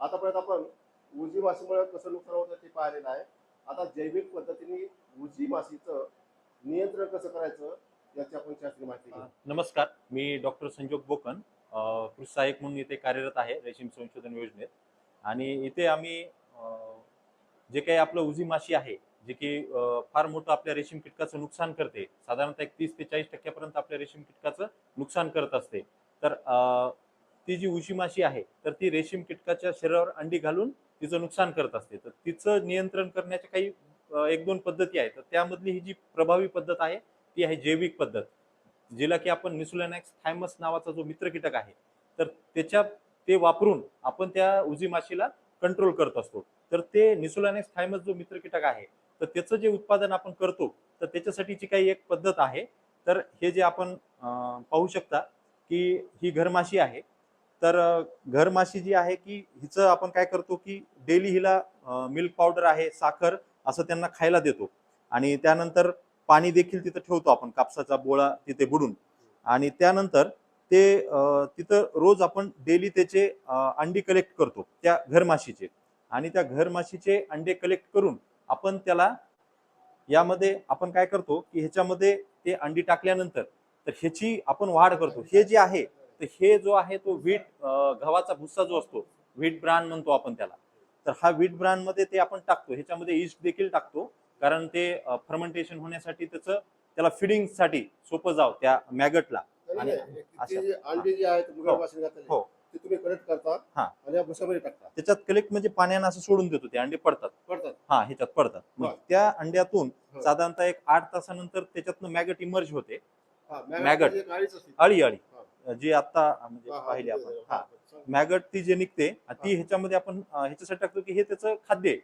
आतापर्यंत आपण उजी माशीमुळे कसं नुकसान होतं ते पाहिलेलं आहे आता जैविक पद्धतीने उजी माशीचं नियंत्रण कसं करायचं याची आपण शास्त्रीय माहिती घेऊ. नमस्कार. मी डॉक्टर संजोग बोकन अ, कृषी सहाय्यक म्हणून इथे कार्यरत आहे रेशीम संशोधन योजनेत. आणि इथे आम्ही जे काही आपलं उजी माशी आहे जे की फार मोठं आपल्या रेशीम कीटकाचं नुकसान करते साधारणतः एक तीस ते चाळीस टक्क्यापर्यंत आपल्या रेशीम कीटकाचं नुकसान करत असते. तर ती जी उशी माशी आहे तर ती रेशीम कीटकाच्या शरीरावर अंडी घालून तिचं नुकसान करत असते. तर तिचं नियंत्रण करण्याच्या काही एक दोन पद्धती आहेत. तर त्यामधली ही जी प्रभावी पद्धत आहे ती आहे जैविक पद्धत. जिला की आपण निसुलॅनॅक्स थायमस नावाचा जो मित्र कीटक आहे तर त्याच्या ते वापरून आपण त्या उजी माशीला कंट्रोल करत असतो. तर ते निसुलॅनॅक्स थायमस जो मित्र कीटक आहे तर त्याचं जे उत्पादन आपण करतो तर त्याच्यासाठीची काही एक पद्धत आहे. तर हे जे आपण पाहू शकता की ही घरमाशी आहे तर घरमाशी जी आहे की हिचं आपण काय करतो की डेली हिला मिल्क पावडर आहे साखर असं त्यांना खायला देतो. आणि त्यानंतर पाणी देखील तिथं ठेवतो आपण कापसाचा बोळा तिथे बुडून. आणि त्यानंतर ते तिथं रोज आपण डेली त्याचे अंडी कलेक्ट करतो त्या घरमाशीचे आणि त्या घरमाशीचे अंडे कलेक्ट करून आपण त्याला यामध्ये आपण काय करतो की ह्याच्यामध्ये ते अंडी टाकल्यानंतर तर ह्याची आपण वाढ करतो. हे जे आहे तर हे जो आहे तो व्हीट गव्हाचा भुस्सा जो असतो व्हीट ब्रान म्हणतो आपण त्याला. तर हा व्हीट ब्रानमध्ये ते आपण टाकतो. ह्याच्यामध्ये इस्ट देखील टाकतो. कारण ते फर्मेंटेशन होण्यासाठी त्याचं त्याला फिडिंगसाठी सोपं जाव त्या मॅगटला आणि हो. ते तुम्ही कलेक्ट करता हा. आणि या भुसामध्ये टाकता. त्याच्यात कलेक्ट म्हणजे पाण्यानं असं सोडून देतो ते अंडे पडतात. पडतात. हा ह्याच्यात पडतात. मग. त्या अंड्यातून हो. साधारणतः एक आठ तासानंतर त्याच्यातनं मॅगट इमर्ज होते. Maggot. म्हणजे अळी अळी. जी आता म्हणजे पाहिली ते- आपण. हा. मॅगट ती जे निघते ती ह्याच्यामध्ये आपण ह्याच्यासाठी टाकतो की हे त्याचं खाद्य आहे.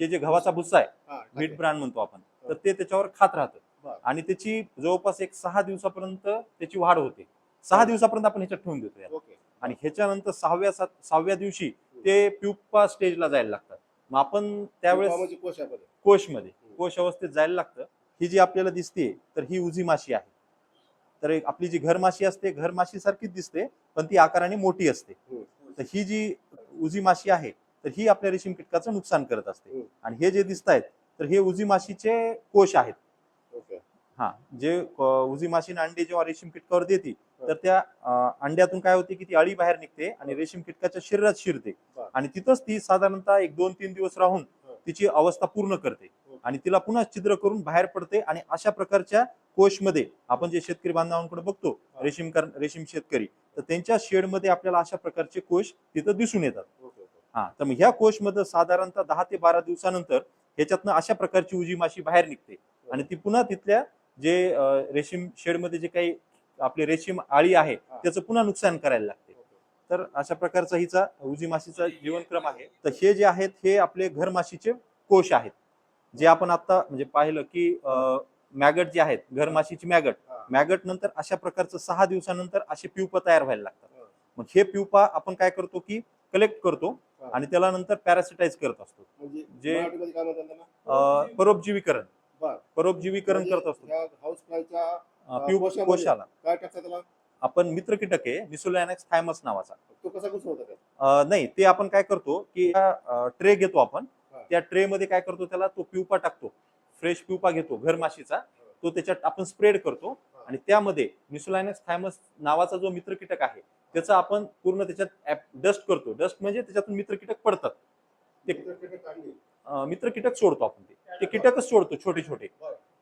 हे जे गव्हाचा भुस्सा आहे व्हीट टाकेल. ब्रांड म्हणतो आपण तर हा. ते त्याच्यावर खात राहतं. आणि त्याची जवळपास एक सहा दिवसापर्यंत त्याची वाढ होते. सहा. दिवसापर्यंत आपण ह्याच्यात ठेवून देतो आणि ह्याच्यानंतर सहाव्या सात सहाव्या दिवशी ते प्युपा स्टेजला जायला लागतात. मग आपण त्यावेळेस म्हणजे कोशामध्ये. कोशमध्ये हम्म. कोश अवस्थेत जायला लागतं. ही जी आपल्याला दिसते तर ही उजी माशी आहे. तर एक आपली जी घरमाशी असते घरमाशी सारखीच दिसते पण ती आकाराने मोठी असते. तर ही जी उजी माशी आहे तर ही आपल्या रेशीम कीटकाचं नुकसान करत असते. आणि हे जे दिसत आहेत तर हे उजी माशीचे कोश आहेत हा जे उजी माशीने अंडे जेव्हा रेशीम कीटकावर देते तर त्या अंड्यातून काय होते की ती अळी बाहेर निघते आणि रेशीम कीटकाच्या शरीरात शिरते. आणि तिथंच ती साधारणतः एक दोन तीन दिवस राहून. तिची अवस्था पूर्ण करते. आणि तिला पुन्हा छिद्र करून बाहेर पडते आणि अशा प्रकारच्या कोशमध्ये आपण जे शेतकरी बांधवांकडे बघतो. रेशीम कर- रेशीम शेतकरी तर त्यांच्या शेडमध्ये आपल्याला अशा प्रकारचे कोश तिथं दिसून येतात. हा तर मग ह्या कोशमध्ये साधारणतः दहा ते बारा दिवसानंतर ह्याच्यातनं अशा प्रकारची उजी माशी बाहेर निघते. आणि ती पुन्हा तिथल्या जे रेशीम शेडमध्ये जे काही आपली रेशीम आळी आहे. त्याचं पुन्हा नुकसान करायला लागते. तर अशा प्रकारचा हिचा उजी माशीचा जीवनक्रम आहे. तर हे जे आहेत हे आपले घर माशीचे कोश आहेत. जे आपण आता म्हणजे पाहिलं की मॅगट जे आहेत घर माशीची मॅगट. मॅगट नंतर अशा प्रकारचं सहा दिवदिवसानंतर असे प्युपा तयार व्हायला लागतात. मग हे प्युपा आपण काय करतो की कलेक्ट करतो. आणि त्याला नंतर पॅरासिटाईज करत असतो म्हणजे जे- परोपजीवीकरण. परोपजीवीकरण म्हणजे करत असतो कोशाला काय त्याला आपण मित्र कीटक आहे निसोलॅनॅक्स थायमस नावाचा तो कसा नाही ते आपण काय करतो की ट्रे घेतो आपण. त्या ट्रे मध्ये काय करतो त्याला? तो प्युपा टाकतो. फ्रेश प्युपा घेतो घर माशीचा. तो त्याच्यात आपण स्प्रेड करतो. आणि त्यामध्ये निसोलॅनॅक्स थायमस नावाचा जो मित्र कीटक आहे त्याचा आपण पूर्ण त्याच्यात डस्ट करतो. डस्ट म्हणजे त्याच्यातून मित्र कीटक पडतात. ते- मित्र कीटक सोडतो आपण ते. ते कीटकच सोडतो छोटे छोटे.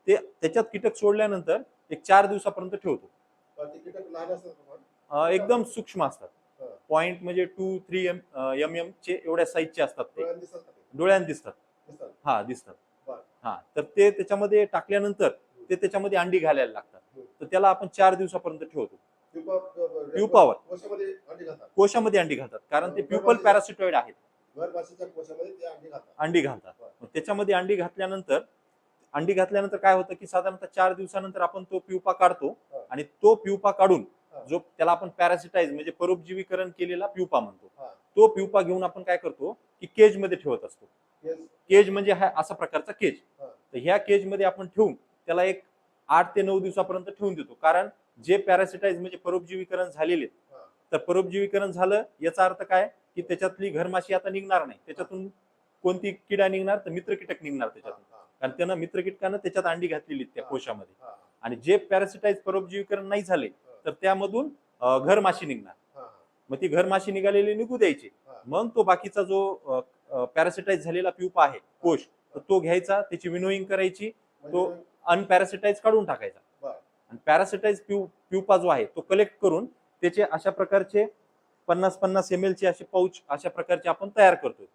ते त्याच्यात कीटक सोडल्यानंतर एक चार दिवसापर्यंत ठेवतो. एकदम सूक्ष्म असतात. पॉइंट म्हणजे two three M M M चे एवढ्या साईजचे असतात ते. डोळ्यात दिसतात. हा दिसतात. हा तर ते त्याच्यामध्ये टाकल्यानंतर ते त्याच्यामध्ये अंडी घालायला लागतात हम्म. तर त्याला आपण चार दिवसापर्यंत ठेवतो प्युपावर. कोशामध्ये अंडी घालतात कारण ते बरं, प्युपल. पॅरासिटॉइड आहेत अंडी घालतात त्याच्यामध्ये अंडी घातल्यानंतर अंडी घातल्यानंतर काय होतं की साधारणतः चार दिवसानंतर आपण तो प्युपा काढतो हा. आणि तो प्युपा काढून हा. जो त्याला आपण पॅरासिटाईज म्हणजे परोपजीवीकरण केलेला प्युपा म्हणतो हा. तो प्युपा घेऊन आपण काय करतो की केजमध्ये ठेवत असतो. केज म्हणजे हा असा प्रकारचा केज. तर ह्या केजमध्ये आपण ठेवून त्याला एक आठ ते नऊ दिवसापर्यंत ठेवून देतो. कारण जे पॅरासिटाईज म्हणजे परोपजीवीकरण झालेले. तर परोपजीवीकरण झालं याचा अर्थ काय? की त्याच्यातली घरमाशी आता निघणार नाही. त्याच्यातून कोणती किडा निघणार? तर मित्र कीटक निघणार त्याच्यातून. कारण त्यानं मित्र कीटकानं त्याच्यात अंडी घातलेली त्या. कोशामध्ये. आणि जे पॅरासिटाईज परोपजीवीकरण नाही झाले तर त्यामधून घरमाशी निघणार. मग ती घरमाशी निघालेली निघू द्यायची. मग तो बाकीचा जो पॅरासिटाईज झालेला प्युपा आहे कोश तो घ्यायचा त्याची विनोईंग करायची तो म्हणजे अनपॅरासिटाईज काढून टाकायचा. आणि पॅरासिटाईज प्यू प्युपा जो आहे तो कलेक्ट करून त्याचे अशा प्रकारचे पन्नास पन्नास एम चे असे पाऊच अशा प्रकारचे आपण तयार करतो.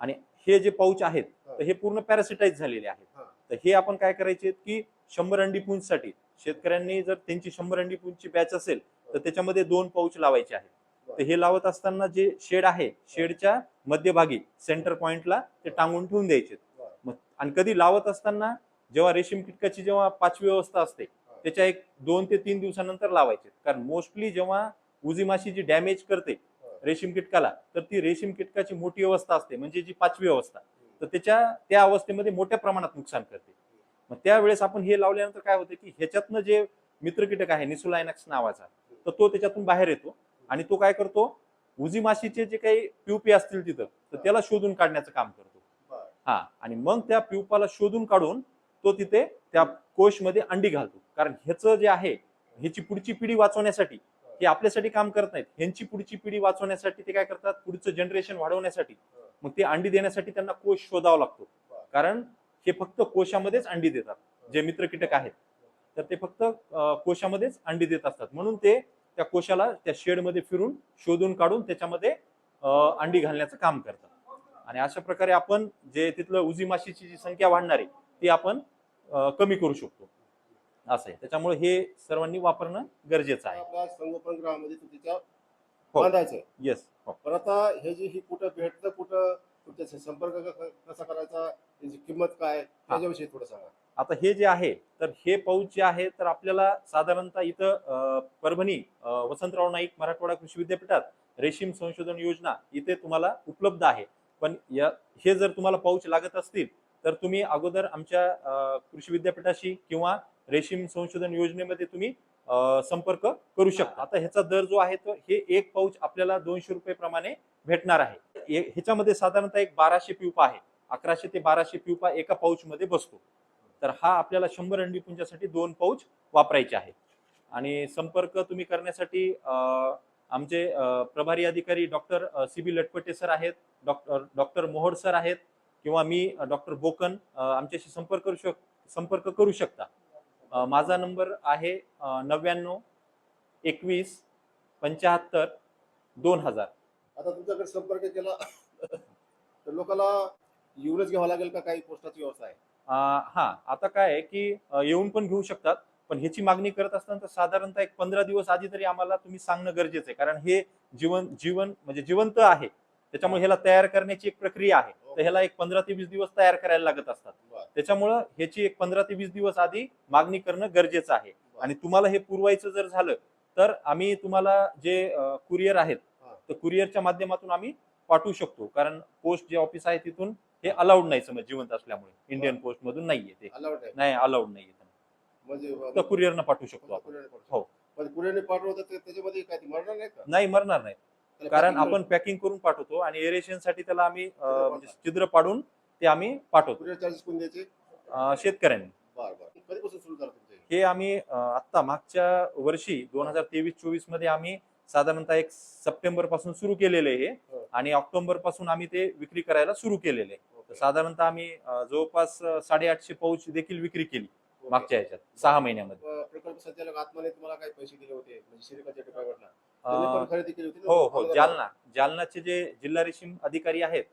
आणि हे जे पाऊच आहेत. तर हे पूर्ण पॅरासिटाईज झालेले आहेत. तर हे आपण काय करायचे की शंभर अंडी पुंजसाठी शेतकऱ्यांनी जर त्यांची शंभर अंडी पुंजची बॅच असेल तर त्याच्यामध्ये दोन पाऊच लावायचे आहेत तर हे लावत असताना जे शेड आहे शेडच्या मध्यभागी सेंटर पॉइंटला ते टांगून ठेवून द्यायचे. मग आणि कधी लावत असताना जेव्हा रेशीम कीटकाची जेव्हा पाचवी अवस्था असते त्याच्या एक दोन ते तीन दिवसानंतर लावायचे. कारण मोस्टली जेव्हा उजी माशी जी डॅमेज करते रेशीम कीटकाला तर ती रेशीम कीटकाची मोठी अवस्था असते म्हणजे जी पाचवी अवस्था. तर त्याच्या त्या अवस्थेमध्ये मोठ्या प्रमाणात नुकसान करते. मग त्यावेळेस आपण हे लावल्यानंतर काय होतं की ह्याच्यातनं जे मित्र कीटक आहे निसुलायनक्स नावाचा तर तो त्याच्यातून बाहेर येतो. आणि तो काय करतो? उजी माशीचे जे काही प्युपी असतील तिथं तर त्याला शोधून काढण्याचं काम करतो. हा आणि मग त्या प्युपाला शोधून काढून तो तिथे त्या कोशमध्ये अंडी घालतो. कारण ह्याचं जे आहे ह्याची पुढची पिढी वाचवण्यासाठी हे आपल्यासाठी काम करत नाहीत. ह्यांची पुढची पिढी वाचवण्यासाठी ते काय करतात? पुढचं जनरेशन वाढवण्यासाठी मग ते अंडी देण्यासाठी त्यांना कोश शोधावा लागतो. कारण हे फक्त कोशामध्येच अंडी देतात. जे मित्र कीटक आहेत तर ते फक्त कोशामध्येच अंडी देत असतात. म्हणून ते त्या कोशाला त्या शेडमध्ये फिरून शोधून काढून त्याच्यामध्ये अंडी घालण्याचं काम करतात. आणि अशा प्रकारे आपण जे तिथलं उजी माशीची जी संख्या वाढणार आहे ती आपण कमी करू शकतो. असं आहे. त्याच्यामुळे हे सर्वांनी वापरणं गरजेचं आहे. संगोपन गृहामध्ये तू तिच्या हो. बांधायचं. येस हो. पण आता हे जे ही कुठं भेटतं कुठं संपर्क कसा करायचा त्याची किंमत काय त्याच्याविषयी थोडं सांगा. आता हे जे आहे तर हे पाऊच जे आहे तर आपल्याला साधारणतः इथं परभणी वसंतराव नाईक मराठवाडा कृषी विद्यापीठात रेशीम संशोधन योजना इथे तुम्हाला उपलब्ध आहे. पण या हे जर तुम्हाला पाऊच लागत असतील तर तुम्ही अगोदर आमच्या कृषी विद्यापीठाशी किंवा रेशीम संशोधन योजनेमध्ये तुम्ही संपर्क करू शकता. आता ह्याचा दर जो आहे तो हे एक पाऊच आपल्याला दोनशे रुपये प्रमाणे भेटणार आहे. ह्याच्यामध्ये साधारणतः एक बाराशे पिवपा आहे. अकराशे ते बाराशे पिवपा एका पाऊच मध्ये बसतो. तर हा आपल्याला शंभर अंडी पुंजासाठी दोन पाऊच वापरायचे आहे आणि संपर्क तुम्ही करण्यासाठी आमचे प्रभारी अधिकारी doctor C B Latpate sir आहेत डॉक्टर डॉक्टर मोहोड सर आहेत किंवा मी डॉक्टर बोकन आमच्याशी संपर्क करू शक संपर्क करू शकता. माझा नंबर आहे नव्याण्णव एकवीस पंच्याहत्तर दोन हजार. आता तुमच्याकडे संपर्क केला तर लोकांना येऊनच घ्यावं लागेल का? काही पोस्टाची व्यवस्था आहे हा आता काय आहे की येऊन पण घेऊ शकतात पण ह्याची मागणी करत असताना तर साधारणतः एक पंधरा दिवस आधी तरी आम्हाला तुम्ही सांगणं गरजेचं आहे कारण हे जीवन जीवन म्हणजे जिवंत आहे. त्याच्यामुळे ह्याला तयार करण्याची एक प्रक्रिया आहे. तर ह्याला एक पंधरा ते वीस दिवस तयार करायला लागत असतात. त्याच्यामुळं ह्याची एक पंधरा ते वीस दिवस आधी मागणी करणं गरजेचं आहे. आणि तुम्हाला हे पुरवायचं जर झालं तर आम्ही तुम्हाला जे कुरिअर आहेत. तर कुरिअरच्या माध्यमातून आम्ही पाठवू शकतो. कारण पोस्ट जे ऑफिस आहे तिथून हे अलाउड नाही समज जिवंत असल्यामुळे. इंडियन पोस्ट मधून नाहीये ते. नाही. अलाउड नाहीये म्हणजे तर कुरिअरनं पाठवू शकतो आपण. हो. पण कुरिअरने पाठवलं तर त्याच्यामध्ये काय ती मरणार नाही मरणार नाही. कारण आपण पॅकिंग करून पाठवतो आणि एरेशनसाठी त्याला आम्ही पाडतात. म्हणजे छिद्र पाडून ते आम्ही पाठवतो. शेतकऱ्यांनी. हे? आम्ही अं, आत्ता मागच्या वर्षी दोन हजार तेवीस चोवीसमध्ये आम्ही साधारणतः एक सप्टेंबरपासून सुरू केलेले आहे हो. आणि ऑक्टोबरपासून आम्ही ते विक्री करायला सुरू केलेले. साधारणतः आम्ही जवळपास साडेआठशे पाऊच देखील विक्री केली. मागच्या ह्याच्यात सहा महिन्यामध्ये प्रकल्प संचालक आत्माने तुम्हाला काही पैसे दिले होते म्हणजे? हो हो जालना जालनाचे जे जिल्हा रेशीम अधिकारी आहेत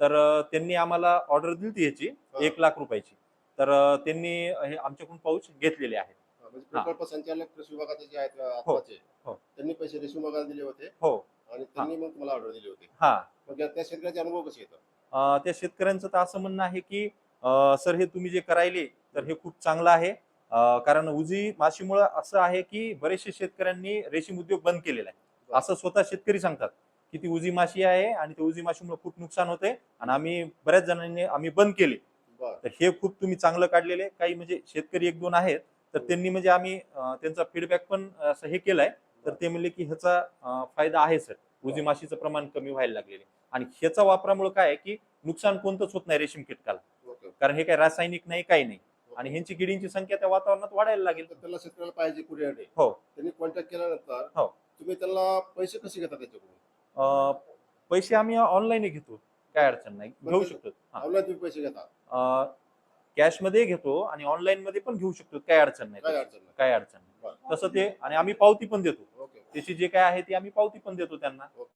तर त्यांनी आम्हाला ऑर्डर दिली होती याची हा. एक लाख रुपयाची तर त्यांनी हे आमच्याकडून पाऊच घेतलेले आहेत म्हणजे प्रकल्प संचालक कृषी विभागाचे जे आहेत हो, हो. त्यांनी पैसे रेशीम विभागाला दिले होते हो आणि त्यांनी मग तुम्हाला ऑर्डर दिली होती. हा. त्या शेतकऱ्याचे अनुभव कसे येतात? अं, त्या शेतकऱ्यांचं तर असं म्हणणं आहे की अं, सर हे तुम्ही जे करायले तर हे खूप चांगलं आहे. अं, कारण उजी माशीमुळं असं आहे की बरेचसे शेतकऱ्यांनी रेशीम उद्योग बंद केलेला आहे. असं स्वतः शेतकरी सांगतात की ती उजी माशी आहे आणि त्या उजी माशीमुळे खूप नुकसान होते आणि आम्ही बऱ्याच जणांनी आम्ही बंद केले. बर. तर हे खूप तुम्ही चांगलं काढलेले. काही म्हणजे शेतकरी एक दोन आहेत तर त्यांनी म्हणजे आम्ही अं, त्यांचा फीडबॅक पण असं हे केलाय. तर ते म्हणले की ह्याचा फायदा आहे सर. उजी माशीचं प्रमाण कमी व्हायला लागलेले आणि ह्याचा वापरामुळे काय आहे की नुकसान कोणतंच होत नाही रेशीम कीटकाला. कारण हे काही रासायनिक नाही काही नाही. आणि ह्यांची किडींची संख्या त्या वातावरणात वाढायला लागेल. तर त्याला शेतकऱ्याला पाहिजे कुरिअरने हो. त्यांनी कॉन्टॅक्ट केल्यानंतर हो. तुम्ही त्याला पैसे कसे घेता त्याच्याकडून? पैसे आम्ही ऑनलाईन घेतो. काय अडचण नाही. घेऊ. शकतो. ऑनलाईन तुम्ही पैसे घेता? कॅशमध्ये घेतो आणि ऑनलाईन मध्ये पण घेऊ शकतो. काय अडचण नाही. काय. अडचण नाही. काय अडचण नाही. बरं. तसं ते आणि आम्ही पावती पण देतो. त्याची जे काय आहे ती आम्ही पावती पण देतो त्यांना. हो.